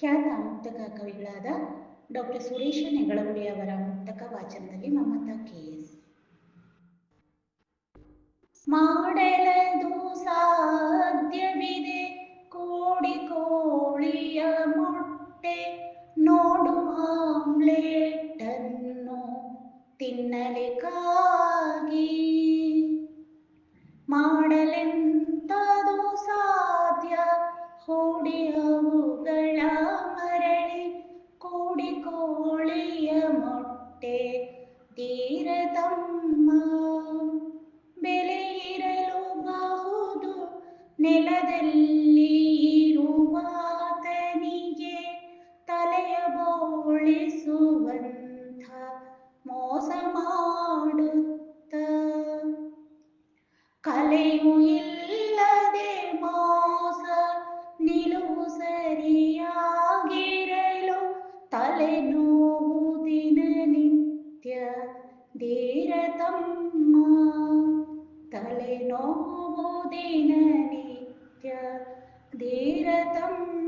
ಖ್ಯಾತ ಮುಕ್ತಕ ಕವಿಗಳಾದ ಡಾಕ್ಟರ್ ಸುರೇಶ ನೆಗಳಗುಡಿ ಅವರ ಮುಕ್ತಕ ವಾಚನದಲ್ಲಿ ಮಮತಾ ಕೆಎಸ್. ಎಸ್ ಮಾಡಲದು ಸಾಧ್ಯವಿದೆ ಕೋಡಿ ಕೋಳಿಯ ಮೊಟ್ಟೆ ನೋಡು ಆಮ್ಲೆಟ್ಟನ್ನು ತಿನ್ನಲಿಕ್ಕಾಗಿ ಮಾಡಲೆಂತದು ಸಾಧ್ಯ ಹೂಡಿ ಅವುಗಳ ಮರಳಿ ಕೋಡಿ ಕೋಳಿಯ ಮೊಟ್ಟೆ ತೀರತಮ್ಮ. ಬೆಲೆ ಇರಲು ಬಹುದು ನೆಲದಲ್ಲಿ ಇರುವಾತನಿಗೆ ತಲೆಯ ಬೋಳಿಸುವಂಥ ಮೋಸ ಮಾಡುತ್ತ. ಕಲೆಯು तं मा। तलेनो नित्य। धीरतम्